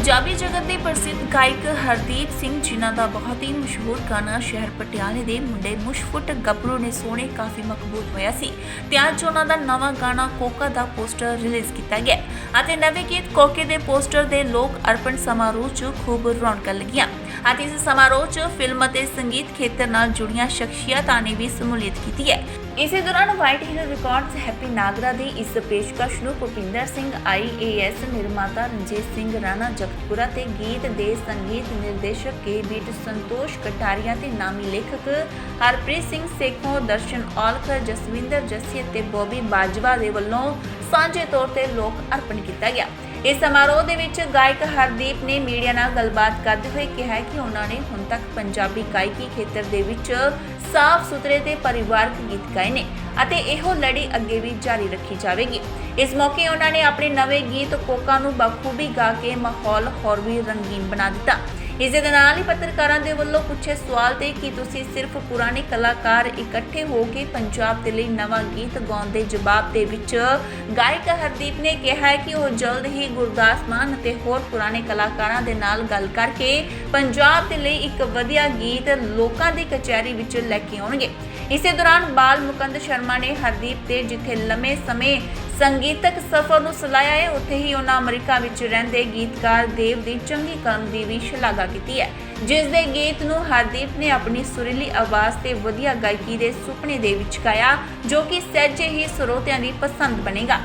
ਪੰਜਾਬੀ ਜਗਤ ਦੇ ਪ੍ਰਸਿੱਧ ਗਾਇਕ ਹਰਦੀਪ ਸਿੰਘ, ਜਿਨ੍ਹਾਂ ਦਾ ਬਹੁਤ ਹੀ ਮਸ਼ਹੂਰ ਗਾਣਾ ਸ਼ਹਿਰ ਪਟਿਆਲੇ ਦੇ ਮੁੰਡੇ ਮੁਸ਼ਫੁੱਟ ਗੱਭਰੂ ਨੇ ਸੋਹਣੇ ਕਾਫੀ ਮਕਬੂਲ ਹੋਇਆ ਸੀ। ਤੇ ਅੱਜ ਉਹਨਾਂ ਦਾ ਨਵਾਂ ਗਾਣਾ ਕੋਕਾ ਦਾ ਪੋਸਟਰ ਰਿਲੀਜ਼ ਕੀਤਾ ਗਿਆ ਅਤੇ ਨਵੇਂ ਗੀਤ ਕੋਕੇ ਦੇ ਪੋਸਟਰ ਦੇ ਲੋਕ ਅਰਪਣ ਸਮਾਰੋਹ 'ਚ ਖੂਬ ਰੌਣਕਾਂ ਲੱਗੀਆਂ। ਅਤੇ ਇਸ ਸਮਾਰੋਹ 'ਚ ਫਿਲਮ ਅਤੇ ਸੰਗੀਤ ਖੇਤਰ ਨਾਲ ਜੁੜੀਆਂ ਸ਼ਖਸੀਅਤਾਂ ਨੇ ਵੀ ਸ਼ਮੂਲੀਅਤ ਕੀਤੀ ਹੈ। ਇਸੇ ਦੌਰਾਨ White Hill Records Happy Nagra ਦੀ ਇਸ ਪੇਸ਼ਕਸ਼ ਨੂੰ ਭੁਪਿੰਦਰ ਸਿੰਘ ਆਈਏਐਸ ਨਿਰਮਾਤਾ ਰਣਜੀਤ ਸਿੰਘ, ਰਾਣਾ ਜਗਤਪੁਰਾ ਤੇ ਗੀਤ ਦੇ ਸੰਗੀਤ ਨਿਰਦੇਸ਼ਕ ਕੇ ਬੀਟ ਸੰਤੋਸ਼ ਕਟਾਰੀਆ ਤੇ ਨਾਮੀ ਲੇਖਕ ਹਰਪ੍ਰੀਤ ਸਿੰਘ ਸੇਖੋਂ, ਦਰਸ਼ਨ ਔਲਖਰ ਜਸਵਿੰਦਰ ਜੱਸੀ ਤੇ ਬੋਬੀ ਬਾਜਵਾ ਦੇ ਵੱਲੋਂ ਸਾਂਝੇ ਤੌਰ ਤੇ ਲੋਕ ਅਰਪਣ ਕੀਤਾ ਗਿਆ। ਇਸ ਸਮਾਰੋਹ ਦੇ ਵਿੱਚ ਗਾਇਕ ਹਰਦੀਪ ਨੇ ਮੀਡੀਆ ਨਾਲ ਗੱਲਬਾਤ ਕਰਦੇ ਹੋਏ ਕਿਹਾ ਕਿ ਉਹਨਾਂ ਨੇ ਹੁਣ ਤੱਕ ਪੰਜਾਬੀ ਗਾਇਕੀ ਖੇਤਰ ਦੇ ਵਿੱਚ ਸਾਫ਼ ਸੁਥਰੇ ਤੇ ਪਰਿਵਾਰਕ ਗੀਤ ਗਾਏ ਨੇ ਅਤੇ ਇਹੋ ਲੜੀ ਅੱਗੇ ਵੀ ਜਾਰੀ ਰੱਖੀ ਜਾਵੇਗੀ। ਇਸ ਮੌਕੇ ਉਹਨਾਂ ਨੇ ਆਪਣੇ ਨਵੇਂ ਗੀਤ ਕੋਕਾ ਨੂੰ ਬਖੂਬੀ ਗਾ ਕੇ ਮਾਹੌਲ ਹੋਰ ਵੀ ਰੰਗੀਨ ਬਣਾ ਦਿੱਤਾ। ਇਸ ਦੇ ਨਾਲ ਹੀ ਪੱਤਰਕਾਰਾਂ ਦੇ ਵੱਲੋਂ ਪੁੱਛੇ ਸਵਾਲ ਤੇ ਕਿ ਤੁਸੀਂ ਸਿਰਫ ਪੁਰਾਣੇ ਕਲਾਕਾਰ ਇਕੱਠੇ ਹੋ ਕੇ ਪੰਜਾਬ ਦੇ ਲਈ ਨਵਾਂ ਗੀਤ ਗਾਉਣ ਦੇ ਜਵਾਬ ਦੇ ਵਿੱਚ ਗਾਇਕ ਹਰਦੀਪ ਨੇ ਕਿਹਾ ਹੈ ਕਿ ਉਹ ਜਲਦ ਹੀ ਗੁਰਦਾਸ ਮਾਨ ਅਤੇ ਹੋਰ ਪੁਰਾਣੇ ਕਲਾਕਾਰਾਂ ਦੇ ਨਾਲ ਗੱਲ ਕਰਕੇ ਪੰਜਾਬ ਦੇ ਲਈ ਇੱਕ ਵਧੀਆ ਗੀਤ ਲੋਕਾਂ ਦੀ ਕਚਹਿਰੀ ਵਿੱਚ ਲੈ ਕੇ ਆਉਣਗੇ। ਇਸੇ ਦੌਰਾਨ ਬਾਲ ਮੁਕੰਦ ਸ਼ਰਮਾ ਨੇ ਹਰਦੀਪ ਤੇ ਜਿੱਥੇ ਲੰਮੇ ਸਮੇਂ ਸੰਗੀਤਕ ਸਫ਼ਰ ਨੂੰ ਸਲਾਇਆ ਹੈ। ਉੱਥੇ ਹੀ ਉਹਨਾਂ ਅਮਰੀਕਾ ਵਿੱਚ ਰਹਿੰਦੇ ਗੀਤਕਾਰ ਦੇਵ ਦੀ ਚੰਗੀ ਕਲਮ ਦੀ ਵੀ ਸ਼ਲਾਘਾ ਕੀਤੀ ਹੈ। ਜਿਸ ਦੇ ਗੀਤ ਨੂੰ ਹਰਦੀਪ ਨੇ ਆਪਣੀ ਸੁਰੀਲੀ ਆਵਾਜ਼ ਤੇ ਵਧੀਆ ਗਾਇਕੀ ਦੇ ਸੁਪਨੇ ਦੇ ਵਿੱਚ ਗਾਇਆ, ਜੋ ਕਿ ਸਹਿਜੇ ਹੀ ਸਰੋਤਿਆਂ ਦੀ ਪਸੰਦ ਬਣੇਗਾ।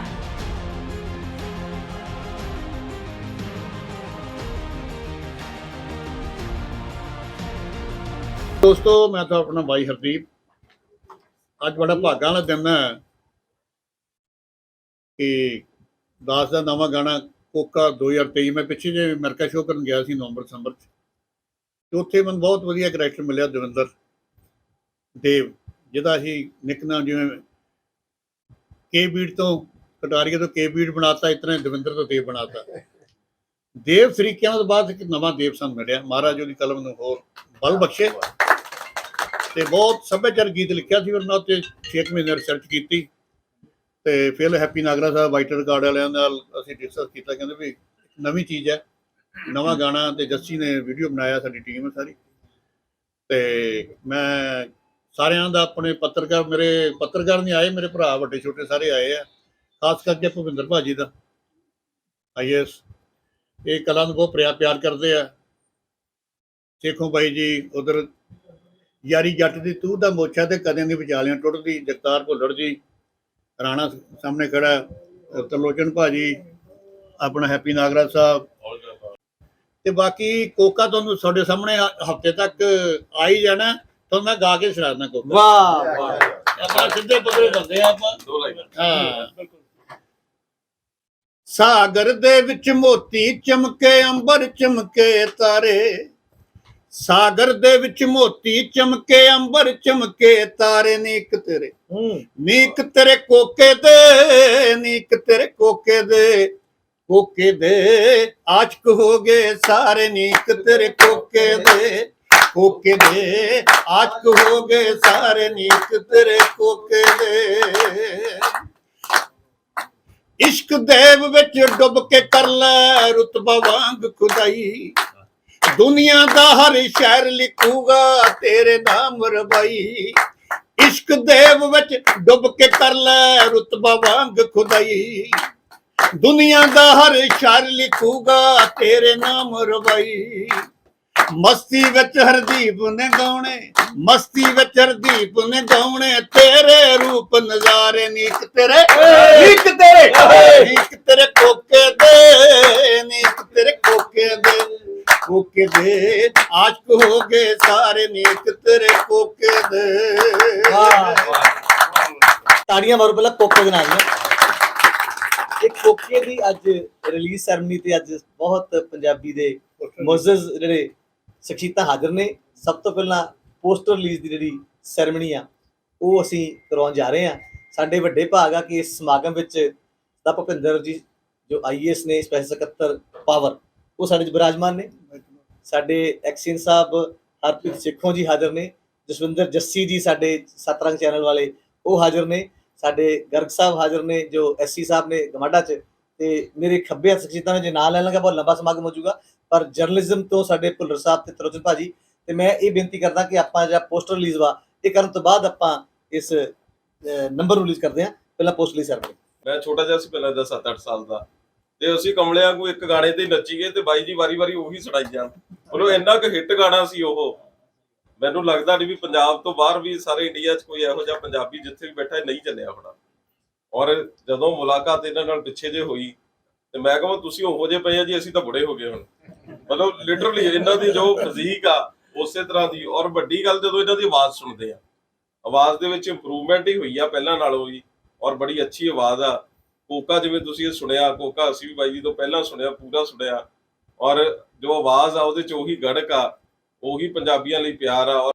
ਦੋਸਤੋ, ਮੈਂ ਤਾਂ ਆਪਣਾ ਬਾਈ ਹਰਦੀਪ। ਅੱਜ ਬੜਾ ਭਾਗਾਂ ਵਾਲਾ ਦਿਨ ਹੈ। ਕਿ ਦਾਸ ਦਾ ਨਵਾਂ ਗਾਣਾ ਕੋਕਾ 2023 ਮੈਂ ਪਿੱਛੇ ਜੇ ਅਮਰੀਕਾ ਸ਼ੋਅ ਕਰਨ ਗਿਆ ਸੀ ਨਵੰਬਰ, ਦਸੰਬਰ ਚ। ਤੇ ਉੱਥੇ ਮੈਨੂੰ ਬਹੁਤ ਵਧੀਆ ਕਰੈਕਟਰ ਮਿਲਿਆ ਦਵਿੰਦਰ ਦੇਵ, ਜਿਹਦਾ ਅਸੀਂ ਨਿਕਨਾਮ ਜਿਵੇਂ ਕੇ ਬੀਟ ਤੋਂ ਕਟਾਰੀਆ ਤੋਂ ਕੇ ਬੀਟ ਬਣਾਤਾ ਇਤਨਾ ਦਵਿੰਦਰ ਤੋਂ ਦੇਵ ਬਣਾਤਾ। ਦੇਵ ਫਰੀਕਿਆਂ ਤੋਂ ਬਾਅਦ ਇੱਕ ਨਵਾਂ ਦੇਵ ਸਾਨੂੰ ਮਿਲਿਆ, ਮਹਾਰਾਜ ਉਹਦੀ ਕਲਮ ਨੂੰ ਹੋਰ ਬਲ ਬਖਸ਼ੇ। ਤੇ ਬਹੁਤ ਸੱਭਿਆਚਾਰ ਗੀਤ ਲਿਖਿਆ ਸੀ ਉਹਨਾਂ ਉੱਤੇ 6 ਮਹੀਨੇ ਰਿਸਰਚ ਕੀਤੀ। ਤੇ ਫਿਰ ਹੈਪੀ ਨਾਗਰਾ ਸਾਹਿਬ ਵਾਈਟਰ ਰਿਕਾਰਡ ਵਾਲਿਆਂ ਨਾਲ ਅਸੀਂ ਡਿਸਕਸ ਕੀਤਾ, ਕਹਿੰਦੇ ਵੀ ਨਵੀਂ ਚੀਜ਼ ਹੈ, ਨਵਾਂ ਗਾਣਾ ਤੇ ਜੱਸੀ ਨੇ ਵੀਡੀਓ ਬਣਾਇਆ, ਸਾਡੀ ਟੀਮ ਸਾਰੀ। ਤੇ ਮੈਂ ਸਾਰਿਆਂ ਦਾ ਆਪਣੇ ਪੱਤਰਕਾਰ, ਮੇਰੇ ਪੱਤਰਕਾਰ ਨਹੀਂ ਆਏ, ਮੇਰੇ ਭਰਾ ਵੱਡੇ ਛੋਟੇ ਸਾਰੇ ਆਏ ਆ, ਖਾਸ ਕਰਕੇ ਭੁਪਿੰਦਰ ਭਾਜੀ ਦਾ। ਆਈਐਸ ਇਹ ਕਲਾ ਨੂੰ ਬਹੁਤ ਪਿਆਰ ਪਿਆਰ ਕਰਦੇ ਆ। ਦੇਖੋ ਬਾਈ ਜੀ, ਉਧਰ ਯਾਰੀ ਜੱਟ ਦੀ ਤੂੰ ਦਾ ਮੋਛਾ ਤੇ ਕਦੇ ਦੀ ਵਿਚਾਲਿਆਂ, ਟੁੱਟਦੀ ਜਗਤਾਰ ਭੁੱਲੜ ਜੀ। ਰਾਣਾ ਸਾਹਮਣੇ ਖੜਾ ਤਰਲੋਚਨ ਭਾਜੀ ਆਪਣਾ ਹੈਪੀ ਨਾਗਰਾਜ ਸਾਹਿਬ। ਤੇ ਬਾਕੀ ਕੋਕਾ ਤੁਹਾਨੂੰ ਤੁਹਾਡੇ ਸਾਹਮਣੇ ਹਫ਼ਤੇ ਤੱਕ ਆ ਹੀ ਜਾਣਾ। ਤੁਹਾਨੂੰ ਮੈਂ ਗਾ ਕੇ ਸੁਣਾਉਣਾ ਕੋਕਾ। ਵਾਹ ਵਾਹ। ਆਪਾਂ ਸਿੱਧੇ ਪੱਧਰੇ ਬੰਦੇ ਆਪਾਂ। ਹਾਂ। ਸਾਗਰ ਦੇ ਵਿੱਚ ਮੋਤੀ ਚਮਕੇ ਅੰਬਰ ਚਮਕੇ ਤਾਰੇ। ਸਾਗਰ ਦੇ ਵਿੱਚ ਮੋਤੀ ਚਮਕੇ ਅੰਬਰ ਚਮਕੇ ਤਾਰੇ ਨੀਕ ਤੇਰੇ। ਹੂੰ ਨੀਕ ਤੇਰੇ ਕੋਕੇ ਦੇ, ਨੀਕ ਤੇਰੇ ਕੋਕੇ ਦੇ ਕੋਕੇ ਦੇ। ਆਸ਼ਕ ਹੋ ਗਏ ਸਾਰੇ ਨੀਕ ਤੇਰੇ ਕੋਕੇ ਦੇ ਕੋਕੇ ਦੇ। ਆਸ਼ਕ ਹੋ ਗਏ ਸਾਰੇ ਨੀਕ ਤੇਰੇ ਕੋਕੇ ਦੇ। ਇਸ਼ਕ ਦੇਵ ਵਿੱਚ ਡੁੱਬ ਕੇ ਕਰ ਲੈ ਰਤਬਾ ਵਾਂਗ ਖੁਦਾਈ। ਦੁਨੀਆ ਦਾ ਹਰ ਸ਼ਹਿਰ ਲਿਖੂਗਾ ਤੇਰੇ ਨਾਮ ਰਬਾਈ ਇਸ਼ਕ ਦੇਵ ਵਿੱਚ ਡੁੱਬ ਕੇ ਕਰ ਲੈ ਰਤਬਾ ਵਾਂਗ ਖੁਦਾਈ। ਦੁਨੀਆ ਦਾ ਹਰ ਸ਼ਹਿਰ ਲਿਖੂਗਾ, ਤੇਰੇ ਨਾਮ ਰਬਾਈ ਮਸਤੀ ਵਿੱਚ ਹਰਦੀਪ ਨੇ ਗਾਉਣੇ ਮਸਤੀ ਵਿੱਚ ਹਰਦੀਪ ਨੇ ਗਾਉਣੇ ਤੇਰੇ ਰੂਪ ਨਜ਼ਾਰੇ ਨੀਕ ਤੇਰੇ ਨੀਕ ਤੇਰੇ ਨੀਕ ਤੇਰੇ ਕੋਕੇ ਦੇ ਨੀਕ ਤੇਰੇ ਕੋਕੇ ਦੇ ਕੋਕੇ ਦੇ ਆਸ਼ਕ ਹੋ ਗਏ ਸਾਰੇ ਨੀਕ ਤੇਰੇ ਕੋਕੇ ਦੇ। ਤਾੜੀਆਂ ਮਾਰੋ ਪਹਿਲਾਂ ਕੋਕੇ ਦੇ ਨਾਲ ਇਹ ਕੋਕੇ ਦੀ ਅੱਜ ਰਿਲੀਜ਼ ਸੈਰਮਨੀ ਤੇ ਅੱਜ ਬਹੁਤ ਪੰਜਾਬੀ ਦੇ ਮੁਅੱਜ਼ਜ਼ ਜਿਹੜੇ ਸ਼ਖਸੀਅਤਾਂ ਹਾਜ਼ਰ ਨੇ। ਸਭ ਤੋਂ ਪਹਿਲਾਂ ਪੋਸਟਰ ਰਿਲੀਜ਼ ਦੀ ਜਿਹੜੀ ਸੈਰਮਨੀ ਆ, ਉਹ ਅਸੀਂ ਕਰਵਾਉਣ ਜਾ ਰਹੇ ਹਾਂ। ਸਾਡੇ ਵੱਡੇ ਭਾਗ ਆ ਕਿ ਇਸ ਸਮਾਗਮ ਵਿੱਚ ਦਾ ਭੁਪਿੰਦਰ ਜੀ, ਜੋ ਆਈਐਸ ਨੇ ਸਪੈਸ਼ਲ ਸਕੱਤਰ ਪਾਵਰ, ਉਹ ਸਾਡੇ ਚ ਬਿਰਾਜਮਾਨ ਨੇ। ਸਾਡੇ ਐਕਸੀਨ ਸਾਹਿਬ ਹਰਪ੍ਰੀਤ ਸਿੱਖੋਂ ਜੀ ਹਾਜ਼ਰ ਨੇ। ਜਸਵਿੰਦਰ ਜੱਸੀ ਜੀ ਸਾਡੇ ਸਤਰੰਗ ਚੈਨਲ ਵਾਲੇ, ਉਹ ਹਾਜ਼ਰ ਨੇ। ਸਾਡੇ ਗਰਗ ਸਾਹਿਬ ਹਾਜ਼ਰ ਨੇ, ਜੋ ਐਸਸੀ ਸਾਹਿਬ ਨੇ ਗਮਾਡਾ ਚ ਤੇ ਮੇਰੇ ਖੱਬੇ ਹੱਥ ਸ਼ਖਸੀਅਤਾਂ ਜੇ ਨਾਂ ਲੈਣ ਲੱਗਾ ਬਹੁਤ ਲੰਬਾ ਸਮਾਗਮ ਹੋ ਜਾਊਗਾ ਪਰ ਜਰਨਲਿਜ਼ਮ ਤੋਂ ਸਾਡੇ ਭੁੱਲਰ ਸਾਹਿਬ ਤੇ ਤਰੋਚਨ ਭਾਜੀ, ਤੇ ਮੈਂ ਇਹ ਬੇਨਤੀ ਕਰਦਾ ਕਿ ਆਪਾਂ ਜਿਹੜਾ ਪੋਸਟਰ ਰਿਲੀਜ਼ ਵਾ, ਇਹ ਕਰਨ ਤੋਂ ਬਾਅਦ ਆਪਾਂ ਇਸ ਨੰਬਰ ਰਿਲੀਜ਼ ਕਰਦੇ ਹਾਂ। ਪਹਿਲਾਂ ਪੋਸਟ ਰਿਲੀਜ਼ ਕਰਦੇ ਮੈਂ ਛੋਟਾ ਜਿਹਾ ਸੀ, ਪਹਿਲਾਂ ਦਾ 7-8 ਸਾਲ ਦਾ। ਤੇ ਅਸੀਂ ਕਮਲਿਆਂ ਨੂੰ ਇੱਕ ਗਾਣੇ ਤੇ ਨੱਚੀ ਗਏ ਤੇ ਬਾਈ ਜੀ ਵਾਰੀ-ਵਾਰੀ ਉਹੀ ਸੁਣਾਈ ਜਾਣ। ਮਤਲਬ ਇੰਨਾ ਕੁ ਹਿੱਟ ਗਾਣਾ ਸੀ ਉਹ। ਮੈਨੂੰ ਲੱਗਦਾ ਨਹੀਂ ਵੀ ਪੰਜਾਬ ਤੋਂ ਬਾਹਰ ਵੀ ਸਾਰੇ ਇੰਡੀਆ 'ਚ ਕੋਈ ਇਹੋ ਜਿਹਾ ਪੰਜਾਬੀ ਜਿੱਥੇ ਵੀ ਬੈਠਾ ਨਹੀਂ ਚੱਲਿਆ ਹੋਣਾ। ਔਰ ਜਦੋਂ ਮੁਲਾਕਾਤ ਇਹਨਾਂ ਨਾਲ ਪਿੱਛੇ ਜੇ ਹੋਈ, ਤੇ ਮੈਂ ਕਹਾਂ, ਤੁਸੀਂ ਉਹੋ ਜਿਹੇ ਪਏ ਆ ਜੀ, ਅਸੀਂ ਤਾਂ ਬੁੜੇ ਹੋ ਗਏ ਹੁਣ। ਮਤਲਬ ਲਿਟਰਲੀ ਇਹਨਾਂ ਦੀ ਜੋ ਫਿਜ਼ੀਕ ਆ, ਉਸੇ ਤਰ੍ਹਾਂ ਦੀ। ਔਰ ਵੱਡੀ ਗੱਲ ਜਦੋਂ ਇਹਨਾਂ ਦੀ ਆਵਾਜ਼ ਸੁਣਦੇ ਆ, ਆਵਾਜ਼ ਦੇ ਵਿੱਚ ਇੰਪਰੂਵਮੈਂਟ ਹੀ ਹੋਈ ਆ ਪਹਿਲਾਂ ਨਾਲੋਂ ਵੀ, ਔਰ ਬੜੀ ਅੱਛੀ ਆਵਾਜ਼ ਆ। ਕੋਕਾ ਜਿਵੇਂ ਤੁਸੀਂ ਇਹ ਸੁਣਿਆ, ਕੋਕਾ ਅਸੀਂ ਵੀ ਬਾਈ ਜੀ ਤੋਂ ਪਹਿਲਾਂ ਸੁਣਿਆ, ਪੂਰਾ ਸੁਣਿਆ। ਔਰ ਜੋ ਆਵਾਜ਼ ਆ, ਉਹਦੇ ਚ ਉਹੀ ਗੜਕ ਆ, ਉਹੀ ਪੰਜਾਬੀਆਂ ਲਈ ਪਿਆਰ ਆ। ਔਰ